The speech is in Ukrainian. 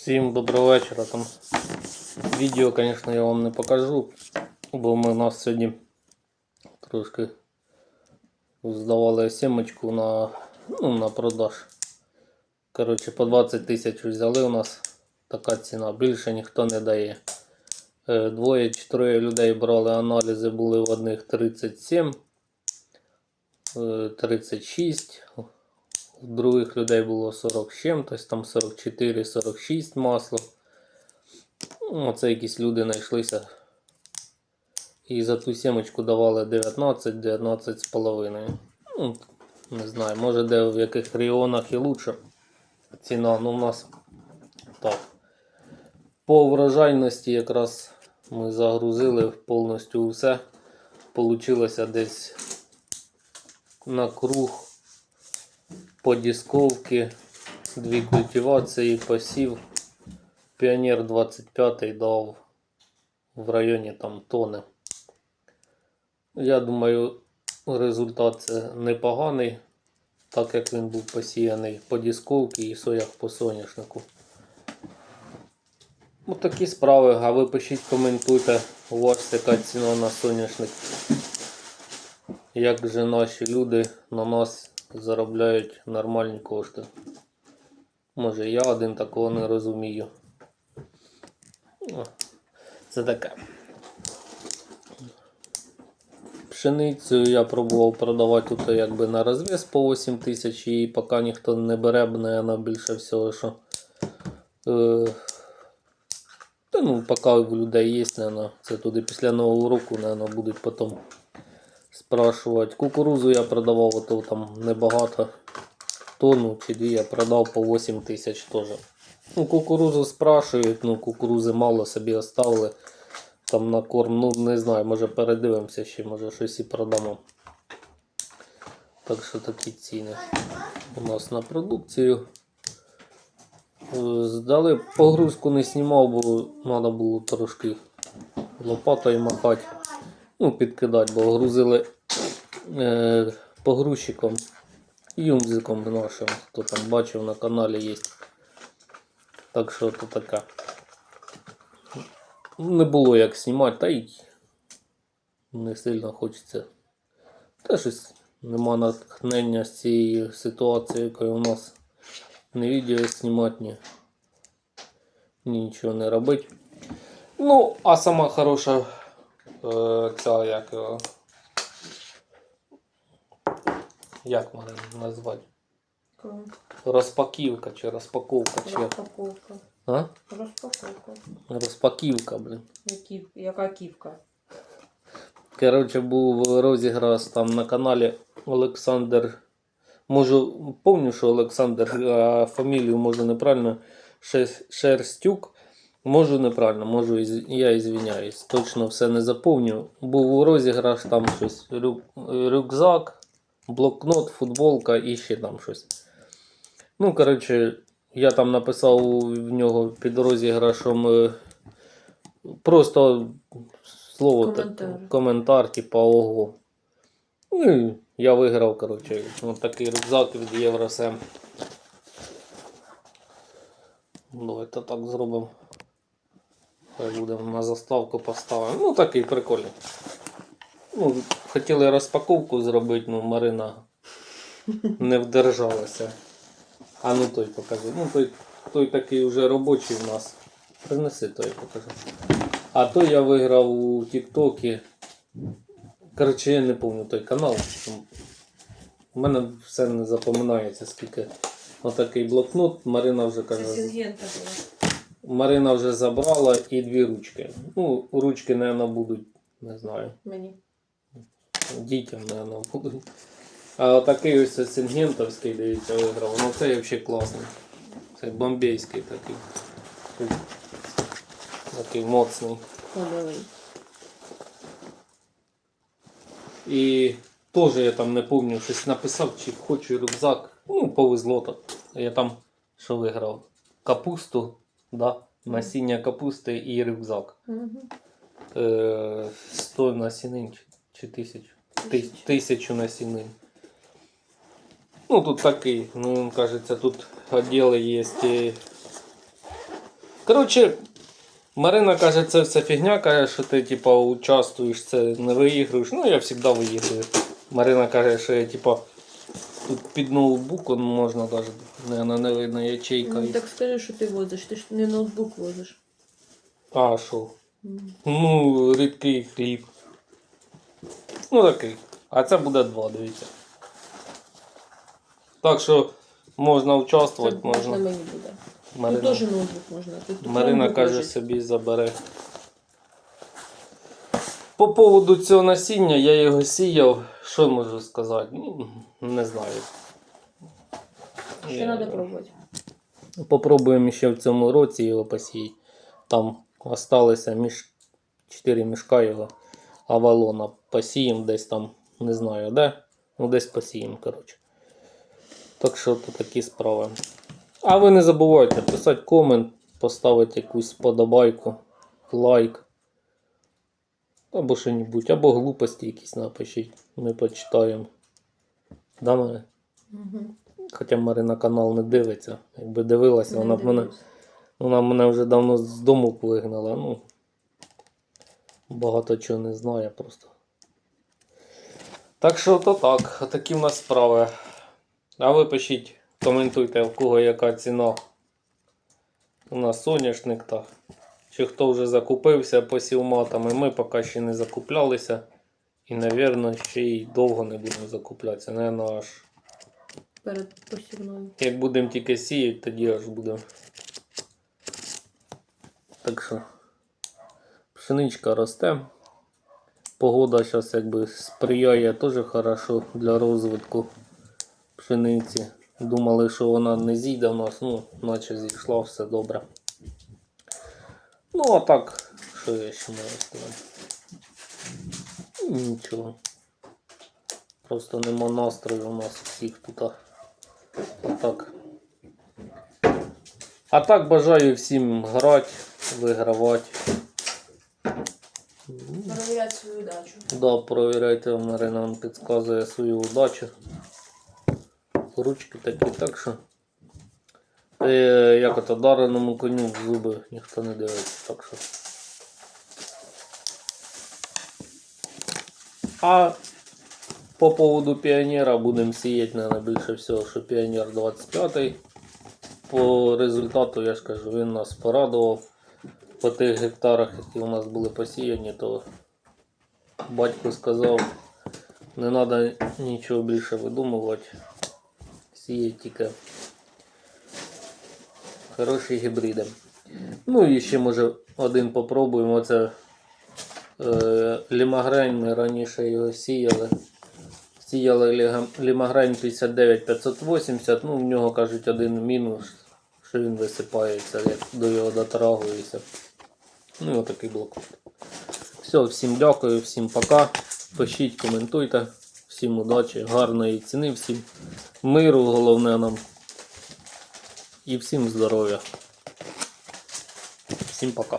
Всім доброго вечора. Там відео, звісно, я вам не покажу, бо ми у нас сьогодні трошки здавали сімочку на, ну, на продаж. Коротше, по 20 тисяч взяли у нас така ціна. Більше ніхто не дає. Е, Двоє чи троє людей брали аналізи, були в одних 37, е, 36, у других людей було 40 з чим-то, там 44-46 масло. Ну, Оце якісь люди знайшлися. І за ту сімочку давали 19, 19 з половиною. Ну, не знаю, може де в яких регіонах і лучше ціна, ну у нас так. По врожайності якраз ми загрузили повністю все. Получилося десь на круг по дисковці, дві культивації, посів. Піонер 25 дав в районі там тони. Я думаю, результат це непоганий, так як він був посіяний по дисковці і соях по соняшнику. Ось такі справи, а ви пишіть, коментуйте, у вас яка ціна на соняшник. Як же наші люди на нас заробляють нормальні кошти. Може я один такого не розумію. Це таке. Пшеницю я пробував продавати тут якби на розв'яз по 8 тисяч і поки ніхто не бере, наверное, більше всього, що. Е, та ну, поки у людей є, наверное, це туди після нового року, наверное, будуть потім спрашувати. Кукурузу я продавав, ото там небагато. Тонну чи дві я продав по 8 тисяч теж. Ну, кукурузу спрашують, ну кукурузи мало собі оставили. Там на корм, ну не знаю, може передивимося ще, може щось і продамо. Так що такі ціни у нас на продукцію. Е, Здали погрузку не знімав, бо треба було трошки лопатою махати. Ну, підкидати, бо грузили е, погрузчиком юмзиком нашим. Хто там бачив на каналі є. Так що то таке. Не було як знімати, та й не сильно хочеться. Та щось нема натхнення з цієї ситуації, якою у нас не відео знімати, ні, ні нічого не робити. Ну, а сама хороша ця як. його, Як можна назвати? Розпаківка чи розпаковка, чи? Розпаковка. А? Розпаковка. Розпаківка, блін. Яка ківка? Коротше, був розіграш там на каналі Олександр. Можу, помню, що Олександр, а фамілію можу неправильно. Шерстюк. Можу неправильно, можу, я ізвиняюсь. Точно все не заповню. Був у розіграш там щось. Рю, рюкзак, блокнот, футболка і ще там щось. Ну, коротше, я там написав в нього під розіграшом е, просто слово так- Коментар. коментар, типа ого. Ну, і я виграв, коротше, от такий рюкзак від Євросем. Давайте так зробимо. Хай будемо на заставку поставимо. Ну такий прикольний. Ну, хотіли розпаковку зробити, ну Марина не вдержалася. А ну той покажи. Ну той, той такий вже робочий в нас. Принеси той покажи. А то я виграв у Тіктокі. Коротше, я не пам'ятаю той канал. У мене все не запоминається, скільки отакий блокнот. Марина вже Це каже. Була. Марина вже забрала і дві ручки. Ну, ручки, мабуть, будуть, не знаю, Мені. дітям, мабуть, будуть. А отакий ось сингентовський, дивіться, виграв. Ну це взагалі класний. Це бомбейський такий. Такий моцний. Ходовий. І теж я там не пам'ятаю, щось написав, чи хочу рюкзак. Ну, повезло так. Я там що виграв? Капусту, да? насіння капусти і рюкзак. Угу. Е, 100 насінин чи, тисячу? Ти- Тисячу насінин. Ну тут такий, ну кажеться, тут відділи є. Коротше, Марина каже, це все фігня, каже, що ти типа участвуєш, це не виігруєш. Ну, я завжди виіграю. Марина каже, що я типа тут під ноутбуком можна навіть, наверное, не видно ячейка. Ну, є. так скажи, що ти возиш. Ти ж не ноутбук возиш. А, що? М. Ну, рідкий хліб. Ну такий. А це буде два, дивіться. Так що можна Це участвувати, можна можна. мені буде. Тут Марина, теж ноутбук можна. Тут Марина ноутбук каже, лежить. собі забере. По поводу цього насіння, я його сіяв. Що можу сказати? Ну, не знаю. Ще треба пробувати. Попробуємо ще в цьому році його посіяти. Там осталося між 4 мішка його авалона. Посіємо десь там, не знаю де. Ну десь посіємо, коротше. Так що то такі справи. А ви не забувайте писати комент, поставити якусь подобайку, лайк. Або що-небудь, або глупості якісь напишіть. Ми почитаємо. Да? Угу. Хоча Марина канал не дивиться. Якби дивилася, вона б мене, вона мене вже давно з дому вигнала. Ну, багато чого не знає просто. Так що то так, такі в нас справи. А ви пишіть, коментуйте, в кого яка ціна на соняшник та чи хто вже закупився посівматами. Ми поки ще не закуплялися. І, напевно, ще й довго не будемо закуплятися. Наверно, аж Перед посівною. як будемо тільки сіяти, тоді аж будемо. Так що пшеничка росте. Погода зараз якби сприяє теж хорошо для розвитку пшениці. Думали, що вона не зійде в нас, ну, наче зійшла, все добре. Ну, а так, що я ще можу сказати? Нічого. Просто нема настрою у нас всіх тут. а. Так. А так бажаю всім грати, вигравати. Перевіряти свою дачу. Да, провіряйте, Марина вам підказує свою удачу. Ручки такі, так що. Е, як ото дареному коню в зуби ніхто не дивиться, так що. А по поводу піонера будемо сіяти, наверное, більше всього, що піонер 25-й. По результату, я ж кажу, він нас порадував. По тих гектарах, які у нас були посіяні, то батько сказав, не треба нічого більше видумувати. Сіє тільки хороші гібриди. Ну і ще може один попробуємо. Це е, лімагрень, ми раніше його сіяли. Сіяли лімагрень 59580, ну в нього кажуть один мінус, що він висипається, як до його дотрагується. Ну і отакий блокнот. Все, всім дякую, всім пока. Пишіть, коментуйте. Всім удачі, гарної ціни, всім миру, головне нам. І всім здоров'я. Всім пока.